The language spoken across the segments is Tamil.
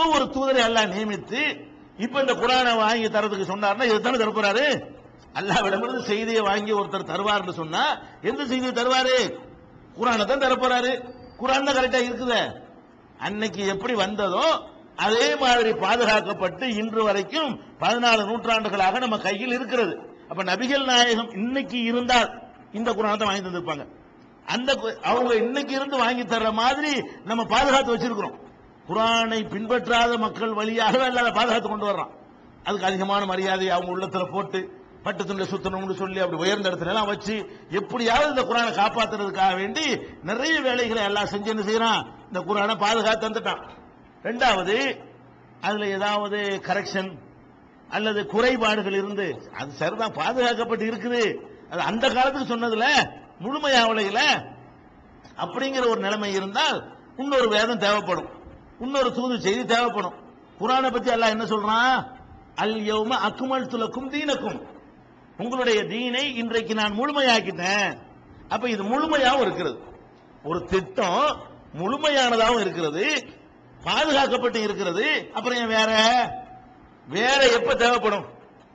இப்ப ஒரு தூதரை அல்லாஹ் நியமித்து இப்ப இந்த குரானை வாங்கி தரதுக்கு சொன்னார்னா இதுதானே தரப்போறாரு அல்லாவிடமிருந்து செய்தியை வாங்கி ஒருத்தர் தருவார்னு சொன்னா எந்த செய்தியை தருவாரு? குரானை தான் தரப்போறாரு குரான் தான் கரெக்டா இருக்குதே. அன்னைக்கு எப்படி வந்ததோ அதே மாதிரி பாதுகாக்கப்பட்டு இன்று வரைக்கும் பதினாலு நூற்றாண்டுகளாக நம்ம கையில் இருக்கிறது. அப்ப நபிகள் நாயகம் இன்னைக்கு இருந்தால் இந்த குரானை தான் வாங்கி தந்திருப்பாங்க. அந்த கு- அவங்க இன்னைக்கு இருந்து வாங்கி தர்ற மாதிரி நம்ம பாதுகாத்து வச்சிருக்கிறோம். குரானை பின்பற்றாத மக்கள் வழியாக அல்லாத பாதுகாத்து கொண்டு வர்றான். அதுக்கு அதிகமான மரியாதை அவங்க உள்ளத்துல போட்டு பட்டு துண்டை சுத்தணும்னு சொல்லி அப்படி உயர்ந்த இடத்துல எல்லாம் வச்சு எப்படியாவது இந்த குரானை காப்பாத்துறதுக்காக வேண்டி நிறைய வேலைகளை எல்லாம் செஞ்சு என்ன செய்யறான்? இந்த குரானை பாதுகாத்து தந்துட்டான். ரெண்டாவது அதுல ஏதாவது கரெக்ஷன் அல்லது குறைபாடுகள் இருந்து அது சரிதான் பாதுகாக்கப்பட்டு இருக்குது. அது அந்த காலத்துக்கு சொன்னதுல முழுமையாவலையில அப்படிங்கிற ஒரு நிலைமை இருந்தால் இன்னொரு வேதம் தேவைப்படும். இன்னொரு தூது செய்தி தேவைப்படும். குரானை பத்தி அல்லாஹ் என்ன சொல்றான்? அல் யௌம அக்குமல் துலக்கும் தீனக்கும். உங்களுடைய தீனை இன்றைக்கு நான் முழுமையாக்கிட்டேன். அப்ப இது முழுமையாகவும் இருக்கிறது. ஒரு திட்டம் முழுமையானதாகவும் இருக்கிறது. பாதுகாக்கப்பட்டு இருக்கிறது. அப்புறம் ஏன் வேற? வேற எப்ப தேவைப்படும்?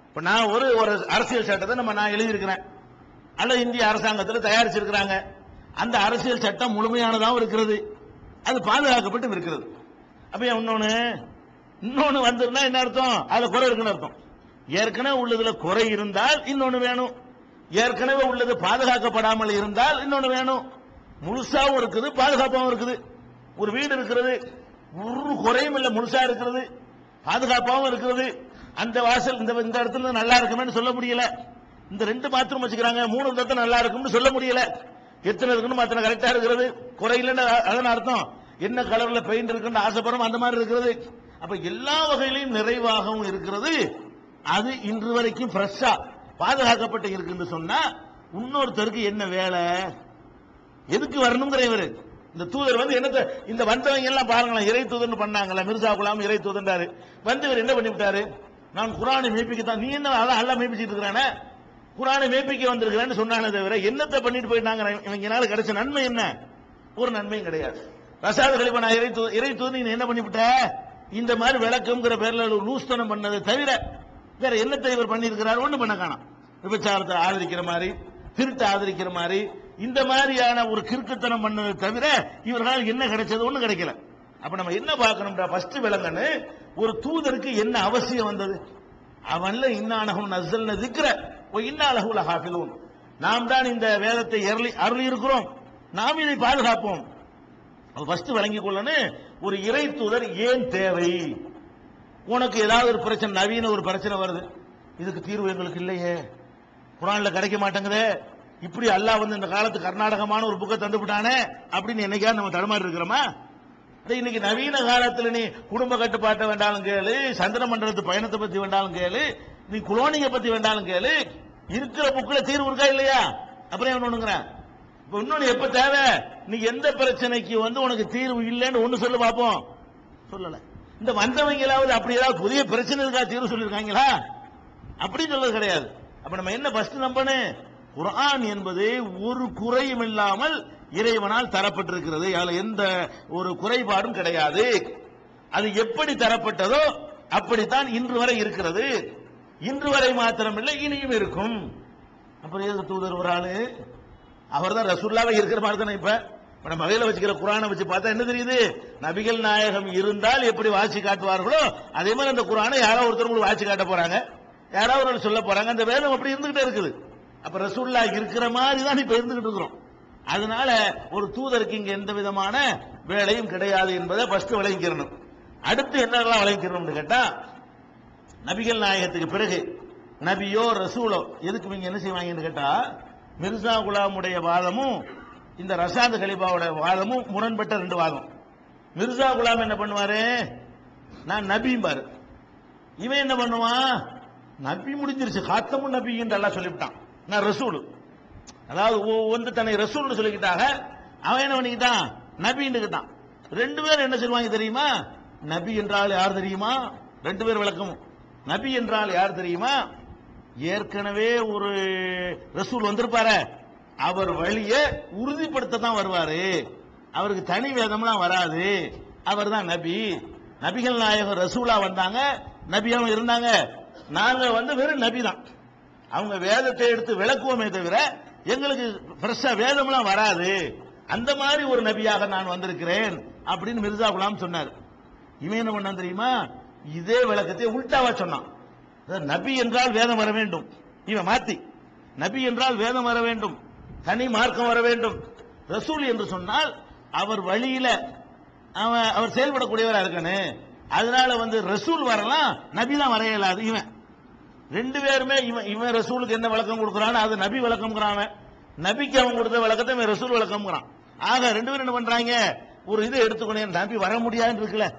இப்ப நான் ஒரு ஒரு அரசியல் சட்டத்தை நம்ம நான் எழுதியிருக்கிறேன். அல்லது இந்திய அரசாங்கத்தில் தயாரிச்சிருக்கிறாங்க. அந்த அரசியல் சட்டம் முழுமையானதாகவும் இருக்கிறது. அது பாதுகாக்கப்பட்டு இருக்கிறது. அப்ப இன்னொன்னு? இன்னொன்னு வந்திருந்தா என்ன அர்த்தம்? அதுல குறை இருக்குன்னு அர்த்தம். ஏற்கனவே உள்ளதுல குறை இருந்தால் இன்னொன்னு வேணும். ஏற்கனவே உள்ளது பாதுகாக்கப்படாமல் இருந்தால் இன்னொன்னு வேணும். முழுசாவும் இருக்குது பாதுகாப்பாகவும் இருக்குது. ஒரு வீடு இருக்கிறது ஒரு குறையும் இல்ல முழுசா இருக்கிறது பாதுகாப்பாகவும் இருக்கிறது. அந்த வாசல் இந்த இந்த இடத்துல நல்லா இருக்குமே சொல்ல முடியல. இந்த ரெண்டு பாத்ரூம் வச்சுக்கிறாங்க மூணு இடத்துல நல்லா இருக்கும்னு சொல்ல முடியல. எத்தனை இருக்குன்னு அத்தனை கரெக்டா இருக்கிறது. குறையிலன்னு அதன் அர்த்தம்? என்ன கலர்ல பெயிண்ட் இருக்குன்னு ஆசைப்படுறோம் அந்த மாதிரி இருக்கிறது. அப்ப எல்லா வகையிலையும் நிறைவாகவும் இருக்கிறது. அது இன்று வரைக்கும் ஃப்ரெஷ்ஷா பாதுகாக்கப்பட்டு இருக்குன்னு சொன்னா இன்னொருத்தருக்கு என்ன வேலை? எதுக்கு வரணுங்கிற இவர் இந்த தூதர் வந்து என்னத்தை இந்த வந்தவங்க எல்லாம் பாருங்களேன் இறை தூதர்னு பண்ணாங்கல்ல மிர்சா குலாம் இறை தூதன்றாரு வந்து இவர் என்ன பண்ணிவிட்டாரு? நான் குரானை மெய்ப்பிக்க தான் நீ என்ன அதான் அல்ல மேய்ப்பிச்சிட்டு இருக்கிறானே? குரானை மெய்ப்பிக்க வந்திருக்கிறான்னு சொன்னானே தவிர என்னத்தை பண்ணிட்டு போயிட்டாங்க இவங்கனால கிடைச்ச நன்மை என்ன? ஒரு நன்மையும் கிடையாது. ரசாத கழிப்பை நான் இறை தூ இறை தூது நீ என்ன பண்ணிவிட்ட? இந்த மாதிரி விளக்கம்ங்கிற பேர்ல ஒரு லூஸ்தனம் பண்ணதை தவிர வேற என்னத்தை இவர் பண்ணியிருக்கிறார்? ஒண்ணு பண்ண காணும். விபச்சாரத்தை ஆதரிக்கிற மாதிரி திருட்டை ஆதரிக்கிற மாதிரி இந்த மாதிரியான ஒரு கிறுக்குத்தனம் பண்ணதை தவிர இவர்களால் என்ன கிடைச்சது? ஒன்றும் கிடைக்கல. அப்ப நம்ம என்ன பார்க்கணும்டா? ஃபர்ஸ்ட் விளங்கன்னு ஒரு தூதருக்கு என்ன அவசியம் வந்தது? அவன்ல இன்னானகும் நஸ்ஸல்ன இருக்கிற ஓ இன்னாலகுல ஹாஃபிலூன் நாம் தான் இந்த வேதத்தை அருளி இருக்கிறோம் நாம் இதை பாதுகாப்போம். ஃபர்ஸ்ட் விளங்கிக் கொள்ளணும் ஒரு இறை தூதர் ஏன் தேவை? உனக்கு ஏதாவது ஒரு பிரச்சனை நவீன ஒரு பிரச்சனை வருது. இதுக்கு தீர்வு எங்களுக்கு இல்லையே. குரான்ல கிடைக்க மாட்டேங்குதே. இப்படி அல்லாஹ் வந்து இந்த காலத்து கர்நாடகமான ஒரு புக்கை தந்து விட்டானே அப்படின்னு என்னைக்காவது நம்ம தடுமாறி இருக்கிறோமா? இன்னைக்கு நவீன காலத்துல நீ குடும்ப கட்டுப்பாட்டை வேண்டாலும் கேளு சந்திர மண்டலத்து பயணத்தை பத்தி வேண்டாலும் கேளு நீ குலோனிங்க பத்தி வேண்டாலும் கேளு இருக்கிற புக்கில் தீர்வு இருக்கா இல்லையா? அப்புறம் என்ன ஒண்ணுங்கிறேன்? இன்னொன்னு எப்ப தேவை? நீ எந்த பிரச்சனைக்கு வந்து உனக்கு தீர்வு இல்லைன்னு ஒண்ணு சொல்ல பார்ப்போம் சொல்லல. இந்த வந்தவங்களாவது அப்படி ஏதாவது புதிய பிரச்சனை இருக்கா தீர்வு சொல்லியிருக்காங்களா? அப்படி சொல்றது கிடையாது. அப்ப நம்ம என்ன ஃபர்ஸ்ட் நம்பனு? குரான் என்பது ஒரு குறையும் இல்லாமல் இறைவனால் தரப்பட்டிருக்கிறது. அதுல எந்த ஒரு குறைபாடும் கிடையாது. அது எப்படி தரப்பட்டதோ அப்படித்தான் இன்று வரை இருக்கிறது. இன்று வரை மாத்திரமில்லை இனியும் இருக்கும். அப்புறம் எதுக்கு தூதர் ஒரு ஆளு? அவர் தான் ரசூல்லாவே இருக்கிற மாதிரி தானே இப்ப? இப்போ நம்ம வகையில வச்சுக்கிற குரானை வச்சு பார்த்தா என்ன தெரியுது? நபிகள் நாயகம் இருந்தால் எப்படி வாசி காட்டுவார்களோ அதே மாதிரி அந்த குரானை யாரோ ஒருத்தர் உங்களுக்கு வாட்சி காட்ட போறாங்க. யாராவது ஒரு சொல்ல போறாங்க. அந்த வேதம் அப்படி இருந்துகிட்டே இருக்குது. அப்ப ரசூல்லா இருக்கிற மாதிரி தான் இப்ப இருந்துகிட்டு இருக்கிறோம். அதனால ஒரு தூதருக்கு இங்க எந்த விதமான வேலையும் கிடையாது என்பதை ஃபர்ஸ்ட் விளங்கிக்கிறணும். அடுத்து என்னெல்லாம் விளங்கிக்கிறோம்னு கேட்டா நபிகள் நாயகத்துக்கு பிறகு நபியோ ரசூலோ எதுக்கு இவங்க என்ன செய்வாங்கன்னு கேட்டா மிர்சா குலாமுடைய வாதமும் இந்த ரசாத் கலிபாவோட வாதமும் முரண்பட்ட ரெண்டு வாதம். மிர்சா குலாம் என்ன பண்ணுவாரு? நான் நபிம்பாரு இவன் என்ன பண்ணுவான்? நபி முடிஞ்சிருச்சு. காத்தமும் நபின்னு எல்லாம் சொல்லிவிட்டான். நான் ரசூல். அதாவது ஒ- வந்து தன்னை ரசூல்னு சொல்லிக்கிட்டாக அவன் என்ன பண்ணிக்கிட்டான்? நபின்னுக்கிட்டான். ரெண்டு பேரும் என்ன சொல்லுவாங்க தெரியுமா? நபி என்றால் யார் தெரியுமா? ரெண்டு பேர் விளக்கமும். நபி என்றால் யார் தெரியுமா? ஏற்கனவே ஒரு ரசூல் வந்திருப்பாரு. அவர் வழியை உறுதிப்படுத்த தான் வருவாரு. அவருக்கு தனி வேதம்லாம் வராது. அவர் தான் நபி. நபிகள் நாயகம் ரசூலா வந்தாங்க. நபியாவும் இருந்தாங்க. நாங்க வந்து வெறும் நபி தான். அவங்க வேதத்தை எடுத்து விளக்குவோமே தவிர எங்களுக்கு ஃப்ரெஷ்ஷா வேதம்லாம் வராது. அந்த மாதிரி ஒரு நபியாக நான் வந்திருக்கிறேன் அப்படின்னு மிர்சா குலாம் சொன்னார். இவன் என்ன பண்ணான் தெரியுமா? இதே விளக்கத்தை உல்டாவா சொன்னான். நபி என்றால் வேதம் வர வேண்டும். இவன் மாத்தி. நபி என்றால் வேதம் வர வேண்டும். தனி மார்க்கம் வர வேண்டும். ரசூல் என்று சொன்னால் அவர் வழியில அவன் அவர் செயல்படக்கூடியவரா இருக்கானே. அதனால வந்து ரசூல் வரலாம் நபி தான் வர இவன். ரெண்டு பேருமே இவன் இவன் ரசூலுக்கு என்ன விளக்கம் கொடுக்குறான் அது நபி விளக்கம்ங்கிறான் அவன். நபிக்கு அவன் கொடுத்த விளக்கத்தை இவன் ரசூல் விளக்கம்ங்கிறான். ஆக ரெண்டு பேரும் என்ன பண்றாங்க? ஒரு இதை எடுத்துக்கணும் நபி வர முடியாதுன்னு இருக்குல்ல.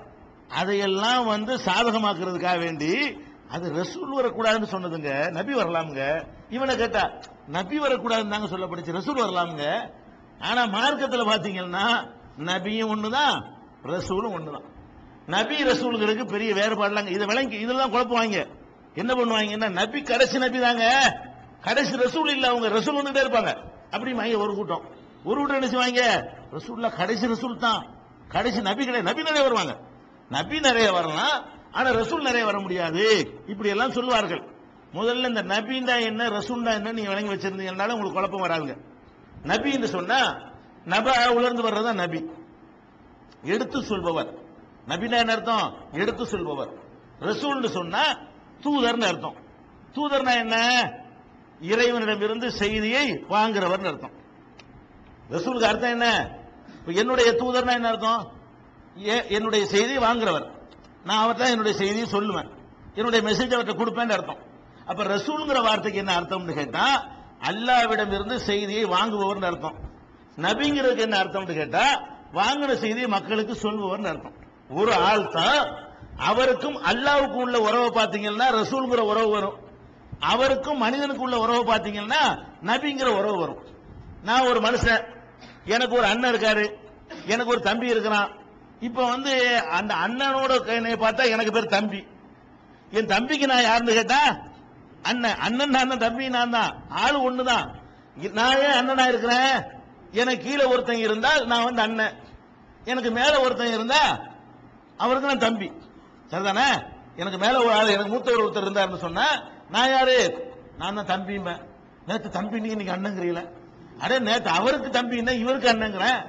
அதையெல்லாம் வந்து சாதகமாக்குறதுக்காக வேண்டி அது ரசூல் வரக்கூடாதுன்னு சொன்னதுங்க நபி வரலாமுங்க. இவனை கேட்டா நபி வரக்கூடாதுன்னு தாங்க சொல்லப்படுச்சு ரசூல் வரலாமுங்க. ஆனா மார்க்கத்தில் பாத்தீங்கன்னா நபியும் ஒண்ணுதான் ரசூலும் ஒண்ணுதான். நபி ரசூலுங்களுக்கு பெரிய வேறுபாடுலாங்க. இதை விளங்கி இதெல்லாம் குழப்புவாங்க. என்ன பண்ணுவாங்கன்னா நபி கடைசி நபி தாங்க கடைசி ரசூல் இல்ல அவங்க ரசூல் வந்துட்டே இருப்பாங்க. அப்படி வாங்க ஒரு கூட்டம். ஒரு கூட்டம் என்ன செய்வாங்க? ரசூல்ல கடைசி ரசூல் தான். கடைசி நபி கிடையாது நபி நிறைய வருவாங்க. நபி நிறைய வரலாம் ஆனா ரசூல் நிறைய வர முடியாது. இப்படி எல்லாம் சொல்லுவார்கள். முதல்ல இந்த நபிண்டா என்ன ரசூல்டா என்ன நீங்க வழங்கி வச்சிருந்தீங்கனால உங்களுக்கு குழப்பம் வராதுங்க. நபி என்று சொன்னா நப உலர்ந்து வர்றதா நபி. எடுத்து சொல்பவர். நபினா என்ன அர்த்தம்? எடுத்து சொல்பவர். ரசூல்னு சொன்னா தூதர்னு அர்த்தம். தூதர்னா என்ன? இறைவனிடமிருந்து செய்தியை வாங்குறவர்னு அர்த்தம். ரசூலுக்கு அர்த்தம் என்ன? என்னுடைய தூதர்னா என்ன அர்த்தம்? என்னுடைய செய்தியை வாங்குறவர். நான் அவர்தான் என்னுடைய செய்தியை சொல்லுவேன். என்னுடைய மெசேஜ் அவர்கிட்ட கொடுப்பேன்னு அர்த்தம். அப்ப ரசூலுங்கிற வார்த்தைக்கு என்ன அர்த்தம்னு கேட்டா அல்லாவிடம் இருந்து செய்தியை வாங்குபவர்னு அர்த்தம். நபிங்கிறதுக்கு என்ன அர்த்தம்னு கேட்டா வாங்கின செய்தியை மக்களுக்கு சொல்பவர்னு அர்த்தம். ஒரு ஆள் தான் அவருக்கும் அல்லாவுக்கும் உள்ள உறவை பார்த்தீங்கன்னா ரசூலுங்கிற உறவு வரும். அவருக்கும் மனிதனுக்கு உள்ள உறவை பார்த்தீங்கன்னா நபிங்கிற உறவு வரும். நான் ஒரு மனுஷன் எனக்கு ஒரு அண்ணன் இருக்காரு எனக்கு ஒரு தம்பி இருக்கிறான் இப்ப வந்து அந்த அண்ணனோட பார்த்தா எனக்கு பேர் தம்பி. என் தம்பிக்கு நான் யாருன்னு கேட்டா அண்ணன் அண்ணன் நான் தான் தம்பி நான் தான். ஆள் ஒண்ணுதான். நான் ஏன் அண்ணனா இருக்கிறேன்? எனக்கு கீழே ஒருத்தன் இருந்தால் நான் வந்து அண்ணன். எனக்கு மேல ஒருத்தன் இருந்தா அவருக்கு நான் தம்பி. சரிதானே? எனக்கு மேல ஒரு ஆள் எனக்கு மூத்தவர் ஒருத்தர் இருந்தாருன்னு சொன்னா நான் யாரு? நான் தான் தம்பிம்பேன். நேற்று தம்பி நீங்க நீங்க அண்ணங்கிறீங்கள. அடே நேற்று அவருக்கு தம்பின்னா இவருக்கு அண்ணங்கிறேன்.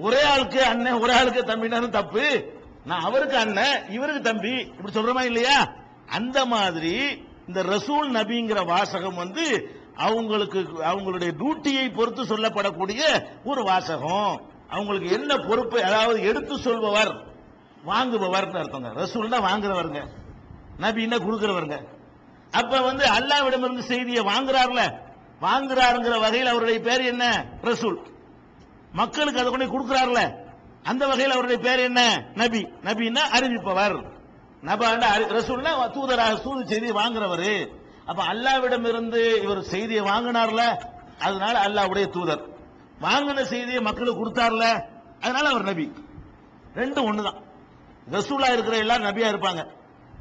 ஒரே ஆளுக்கு அண்ணன் ஒரே ஆளுக்கு தம்பினாலும் தப்பு. நான் அவருக்கு அண்ணன் இவருக்கு தம்பி. இப்படி சொல்றோமா இல்லையா? அந்த மாதிரி இந்த ரசூல் நபிங்கிற வாசகம் வந்து அவங்களுக்கு அவங்களுடைய டியூட்டியை பொறுத்து சொல்லப்படக்கூடிய ஒரு வாசகம். அவங்களுக்கு என்ன பொறுப்பு? அதாவது எடுத்து சொல்பவர் வாங்குபவர் அர்த்தங்க. ரசூல்னா வாங்குறவருங்க. நபின்னா கொடுக்கிறவருங்க. அப்ப வந்து அல்லாவிடமிருந்து செய்தியை வாங்குறாருல? வாங்குறாருங்கிற வகையில் அவருடைய பேர் என்ன? ரசூல். மக்களுக்கு அதை கொண்டு கொடுக்கிறார்ல. அந்த வகையில் அவருடைய பேர் என்ன? நபி. நபின்னா அறிவிப்பவர். நபாண்டா ரசூல்னா தூதராக தூது செய்தியை வாங்குறவர். அப்ப அல்லாவிடம் இருந்து இவர் செய்தியை வாங்கினார்ல அதனால அல்லாவுடைய தூதர். வாங்கின செய்தியை மக்களுக்கு கொடுத்தார்ல அதனால அவர் நபி. ரெண்டும் ஒண்ணுதான். ரசூலா இருக்கிற எல்லாரும் நபியா இருப்பாங்க.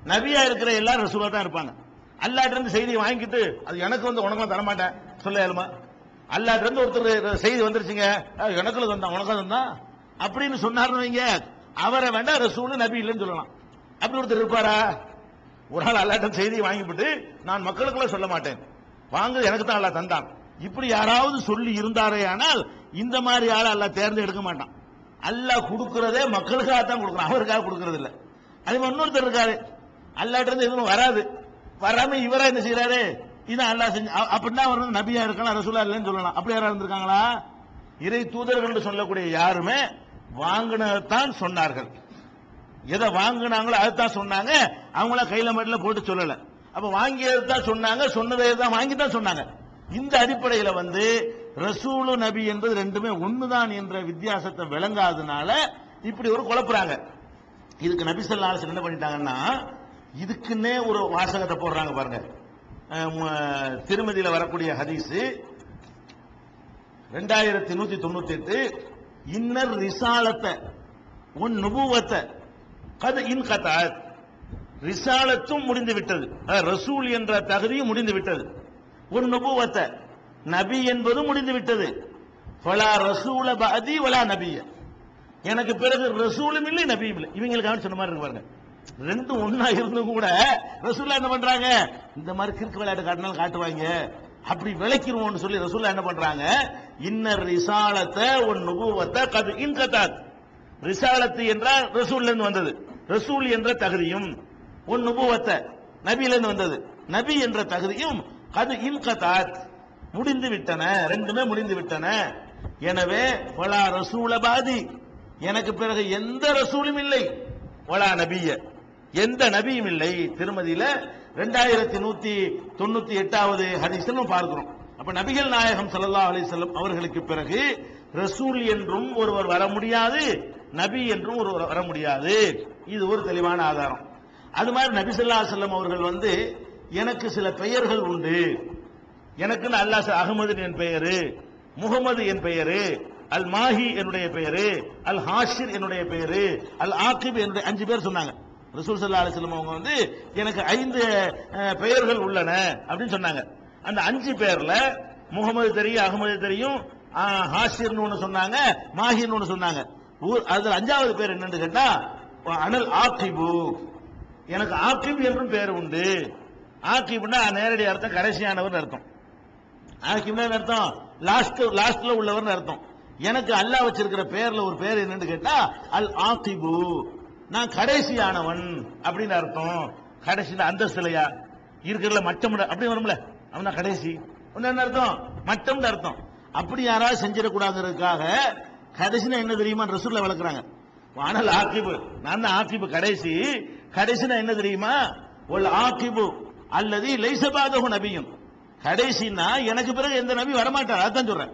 நபியா இருக்கிற எல்லாரும் ரசூலா தான் இருப்பாங்க. அல்லாட்டிருந்து செய்தியை வாங்கிட்டு அது எனக்கு வந்து உனக்கெல்லாம் தரமாட்டேன். சொல்ல ஏழுமா அல்லாட்ட இருந்து ஒருத்தர் செய்தி வந்துருச்சுங்க. அஹ், எனக்கு வந்தான் உனக்கு வந்தான் அப்படின்னு சொன்னார்னு வைங்க. அவரை வேண்டாம் ரசூல் நபி இல்லைன்னு சொல்லலாம். அப்படி ஒருத்தர் இருப்பாரா? ஒரு ஆள் அல்லாட்டம் செய்தியை வாங்கிவிட்டு நான் மக்களுக்குள்ள சொல்ல மாட்டேன். வாங்க எனக்கு தான் அல்லா தந்தான். இப்படி யாராவது சொல்லி இருந்தாரே ஆனால் இந்த மாதிரி ஆளை தேர்ந்து எடுக்க மாட்டான். அல்லாஹ் கொடுக்கறதே மக்களுக்காக தான் கொடுக்குறான். அவருக்காக கொடுக்கறது இல்லை அதே மாதிரி இன்னொருத்தர் இருக்காரு. அல்லாட்டிருந்து எதுவும் வராது. வராம இவரா என்ன செய்யறாரு இதான் அல்லாஹ் செஞ்சு அப்படின்னா அவர் வந்து நபியா இருக்கலாம் ரசூலா இல்லைன்னு சொல்லலாம். அப்படி யாராவது இருந்திருக்காங்களா? இறை தூதர்கள் என்று சொல்லக்கூடிய யாருமே வாங்கினதான் சொன்னார்கள். எதை வாங்கினாங்களோ அதைத்தான் சொன்னாங்க. அவங்கள கையில மட்டும் போட்டு சொல்லல. அப்ப வாங்கியது தான் சொன்னாங்க சொன்னதை தான் வாங்கி தான் சொன்னாங்க. இந்த அடிப்படையில வந்து ரசூலு நபி என்பது ரெண்டுமே ஒண்ணுதான் என்ற வித்தியாசத்தை விளங்காதனால இப்படி ஒரு குழப்புறாங்க. இதுக்கு நபி ஸல்லல்லாஹு என்ன பண்ணிட்டாங்கன்னா இதுக்குன்னே ஒரு வாசகத்தை போடுறாங்க பாருங்க. திருமதியில வரக்கூடிய ஹதீஸு ரெண்டாயிரத்தி நூத்தி தொண்ணூத்தி எட்டு இன்னர் ரிசாலத்தை உன் நுபுவத்தை கது இன் கதாத் ரிசாலத்தும் முடிந்து விட்டது. அஹ் ரசூல் என்ற தகுதியும் முடிந்து விட்டது. உன் நுபுவத்தை நபி என்பதும் முடிந்து விட்டது. ஃபலா ரசூல பஅதி வலா நபிய. எனக்கு பிறகு ரசூலும் இல்லை நபியும் இல்லை. இவங்களுக்கு சொன்ன மாதிரி இருக்கு பாருங்க. ரெண்டும் ஒன்னா இருந்து கூட ரசூல்லா என்ன பண்றாங்க? இந்த மாதிரி கிறுக்கு விளையாட்டு காட்டினாலும் காட்டுவாங்க. அப்படி விளக்கிடுவோம்னு சொல்லி ரசூல்லா என்ன பண்றாங்க? இன்னர் ரிசாலத்தை ஒன் நுபுவத்தை கது இன்கத்தாத். ரிசாலத்து என்றால் ரசூல்ல இருந்து வந்தது. ரசூல் என்ற தகுதியும் உன் நுபுவத்தை நபியில இருந்து வந்தது. நபி என்ற தகுதியும் கது இன்கத்தாத். முடிந்து விட்டன ரெண்டுமே முடிந்து விட்டன. எனவே வலா ரசூலபாதி. எனக்கு பிறகு எந்த ரசூலும் இல்லை. வலா நபிய. எந்த நபியும் இல்லை. திருமதியில ரெண்டாயிரத்தி நூத்தி தொண்ணூத்தி எட்டாவது ஹரிசனும் பார்க்கிறோம். அப்ப நபிகள் நாயகம் சல்லா அலி செல்லம் அவர்களுக்கு பிறகு ரசூல் என்றும் ஒருவர் வர முடியாது நபி என்றும் ஒருவர் வர முடியாது. இது ஒரு தெளிவான ஆதாரம். அது மாதிரி நபி சொல்லா செல்லம் அவர்கள் வந்து எனக்கு சில பெயர்கள் உண்டு. எனக்குன்னு அல்லாஹ் அகமது என் பெயரு முகமது என் பெயரு அல் மாஹி என்னுடைய பெயரு அல் ஹாஷிர் என்னுடைய பெயரு அல் ஆக்கிப் என்னுடைய அஞ்சு பேர் சொன்னாங்க. ரசூல் சல்லா அலிஸ்லம் அவங்க வந்து எனக்கு ஐந்து பெயர்கள் உள்ளன அப்படின்னு சொன்னாங்க. அந்த அஞ்சு பேர்ல முகமது தெரியும் அகமது தெரியும் ஹாஷிர்னு ஒண்ணு சொன்னாங்க மாஹிர்னு ஒன்று சொன்னாங்க. ஊர் அதில் அஞ்சாவது பேர் என்னன்னு கேட்டா அனல் ஆக்கிபு. எனக்கு ஆக்கிப் என்றும் பேர் உண்டு. ஆக்கிப்னா நேரடி அர்த்தம் கடைசியானவர் அர்த்தம். ஆக்கிப்னா என்ன அர்த்தம்? லாஸ்ட் லாஸ்ட்ல உள்ளவர்னு அர்த்தம். எனக்கு அல்லாஹ் வச்சிருக்கிற பேர்ல ஒரு பேர் என்னன்னு கேட்டா அல் ஆக்கிபு. நான் கடைசியானவன் அப்படின்னு அர்த்தம். கடைசியில் அந்தஸ்துலையா இருக்கிறதுல மட்டம் அப்படி வரும்ல. அவன் தான் கடைசி என்ன அர்த்தம்? மட்டம் அர்த்தம். அப்படி யாராவது செஞ்சிடக்கூடாதுங்கிறதுக்காக கடைசினா என்ன தெரியுமா? ரசூல்ல வளர்க்குறாங்க ஆனால் ஆக்கிபு. நான் தான் ஆக்கிபு கடைசி. கடைசினா என்ன தெரியுமா? ஒல் ஆக்கிபு அல்லது லைசபாதகு நபியும். கடைசினா எனக்கு பிறகு எந்த நபி வரமாட்டார்? அதான் சொல்றேன்.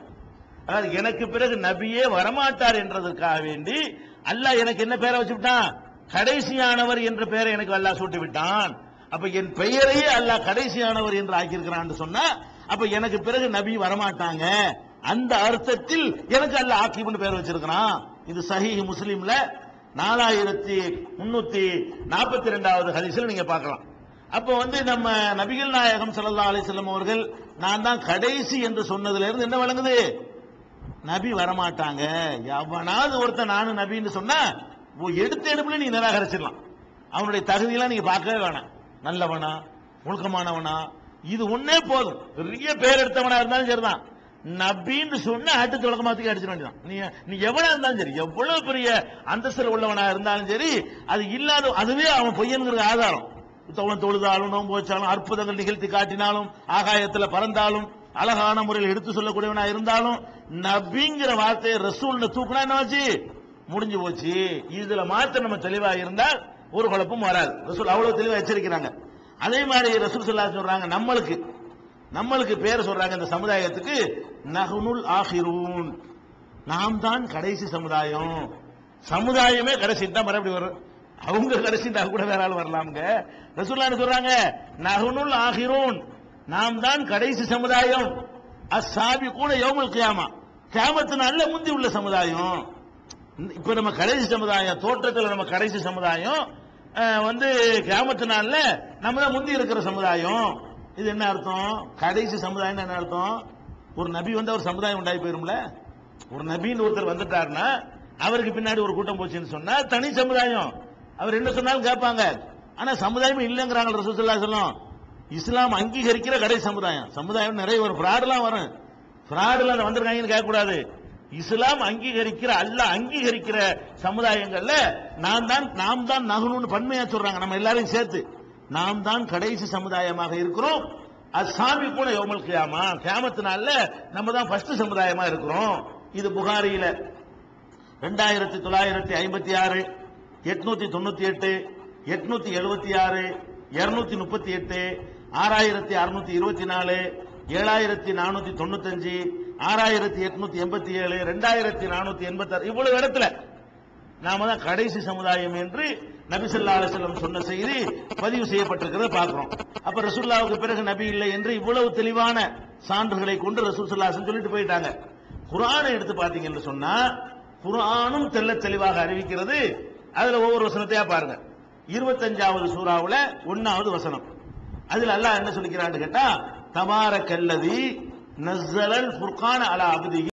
அதாவது எனக்கு பிறகு நபியே வரமாட்டார் என்றதற்காக வேண்டி அல்லாஹ் எனக்கு என்ன பேரை வச்சுட்டான்? கடைசியானவர் என்ற பெயரை எனக்கு அல்லாஹ் சூட்டி விட்டான் அப்ப என் பெயரையே அல்லாஹ் கடைசியானவர் என்று ஆக்கியிருக்கிறான்னு சொன்னா அப்ப எனக்கு பிறகு நபி வரமாட்டாங்க. அந்த அர்த்தத்தில் எனக்கு அல்ல ஆக்கிப்னு பேர் வச்சிருக்கிறான். இது சஹீஹ் முஸ்லீம்ல நாலாயிரத்தி முன்னூத்தி நாற்பத்தி ரெண்டாவது ஹரிசில் நீங்க பார்க்கலாம். அப்போ வந்து நம்ம நபிகள் நாயகம் சல்லா அலிசல்லம் அவர்கள் நான் தான் கடைசி என்று சொன்னதுல இருந்து என்ன வழங்குது நபி வரமாட்டாங்க. எவனாவது ஒருத்தன் நானும் நபின்னு சொன்னா எடுத்த எடுப்புல நீங்க நிராகரிச்சிடலாம். அவனுடைய தகுதியெல்லாம் நீங்க பார்க்கவே வேணாம். நல்லவனா ஒழுக்கமானவனா இது ஒன்னே போதும். பெரிய பேர் எடுத்தவனா இருந்தாலும் சரிதான். நபின்னு சொன்னா ஆட்டு தொடக்கமாத்துக்கு அடிச்சிட வேண்டியதான் நீ நீ எவனா இருந்தாலும் சரி எவ்வளவு பெரிய அந்தஸ்தில் உள்ளவனா இருந்தாலும் சரி அது இல்லாத அதுவே அவன் பொய்யனுங்கிற ஆதாரம். தவன் தொழுதாலும் நோன்பு வச்சாலும் அற்புதங்கள் நிகழ்த்தி காட்டினாலும் ஆகாயத்தில் பறந்தாலும் அழகான முறையில் எடுத்து சொல்லக்கூடியவனா இருந்தாலும் நபிங்கிற வார்த்தையை ரசூல்னு தூக்குனா என்ன ஆச்சு? முடிஞ்சு போச்சு. இதுல மாத்த நம்ம தெளிவா இருந்தால் ஒரு குழப்பம் வராது. ரசூல் அவ்வளவு தெளிவா எச்சரிக்கிறாங்க. அதே மாதிரி ரசூல் சொல்லா சொல்றாங்க நம்மளுக்கு நம்மளுக்கு பேர் சொல்றாங்க இந்த சமுதாயத்துக்கு நகுனுல் ஆஹிரூன். நாம் தான் கடைசி சமுதாயம். சமுதாயமே கடைசி தான் மறுபடியும் வரும் அவங்க கடைசி தான் கூட வேற ஆள் வரலாம்ங்க. ரசூல்லான்னு சொல்றாங்க? நகுனுல் ஆஹிரூன். நாம் தான் கடைசி சமுதாயம். அசாபி கூட யோமல் கியாமா. கியாமத்து நல்ல முந்தி உள்ள சமுதாயம். இப்ப நம்ம கடைசி சமுதாயம் தோற்றத்தில் நம்ம கடைசி சமுதாயம் வந்து கிராமத்து நாள்ல நம்ம தான் முந்தி இருக்கிற சமுதாயம். இது என்ன அர்த்தம்? கடைசி சமுதாயம் என்ன அர்த்தம்? ஒரு நபி வந்து ஒரு சமுதாயம் உண்டாகி போயிரும்ல? ஒரு நபின்னு ஒருத்தர் வந்துட்டாருன்னா அவருக்கு பின்னாடி ஒரு கூட்டம் போச்சுன்னு சொன்னா தனி சமுதாயம். அவர் என்ன சொன்னாலும் கேட்பாங்க. ஆனா சமுதாயம் இல்லைங்கிறாங்க ரசூசல்லா சொல்லும் இஸ்லாம் அங்கீகரிக்கிற கடைசி சமுதாயம். சமுதாயம் நிறைய வரும். ஃப்ராடெல்லாம் வரும். ஃப்ராடுல வந்திருக்காங்கன்னு கேட்கக்கூடாது. இஸ்லாம் அங்கீகரிக்கிற அல்ல அங்கீகரிக்கிற சமுதாயங்கள்ல நான் தான் நாம் தான் நகணும்னு பன்மையா சொல்றாங்க. நம்ம எல்லாரையும் சேர்த்து. நாம் தான் கடைசி சமுதாயமாக இருக்கிறோம். அசாமி கூட யோமல் கியாமா கியாமத்தினால நம்ம தான் ஃபர்ஸ்ட் சமுதாயமா இருக்கிறோம். இது புகாரியில. ரெண்டாயிரத்தி தொள்ளாயிரத்தி ஐம்பத்தி ஆறு எட்நூத்தி தொண்ணூத்தி எட்டு எட்நூத்தி எழுபத்தி ஆறு இருநூத்தி முப்பத்தி எட்டு ஆறாயிரத்தி அறுநூத்தி இருபத்தி நாலு ஏழாயிரத்தி நானூத்தி தொண்ணூத்தஞ்சு ஆறாயிரத்தி எட்நூத்தி எண்பத்தி ஏழு ரெண்டாயிரத்தி நானூத்தி எண்பத்தி ஆறு இவ்வளவு இடத்துல நாம தான் கடைசி சமுதாயம் என்று நபிசல்லா ஸல்லல்லாஹு சொன்ன செய்தி பதிவு செய்யப்பட்டிருக்கிறத பார்க்கிறோம். அப்ப ரசூல்லாவுக்கு பிறகு நபி இல்லை என்று இவ்வளவு தெளிவான சான்றுகளை கொண்டு ரசூல் சொல்லிட்டு போயிட்டாங்க. குரானை எடுத்து பாத்தீங்கன்னு சொன்னா குரானும் தெள்ள தெளிவாக அறிவிக்கிறது. அதுல ஒவ்வொரு வசனத்தையா பாருங்க. இருபத்தஞ்சாவது சூறாவில் ஒன்னாவது வசனம். அதுல அல்லாஹ் என்ன சொல்லிக்கிறான்னு கேட்டா தபாரக்கல்லதி نزل الفرقان على عبده.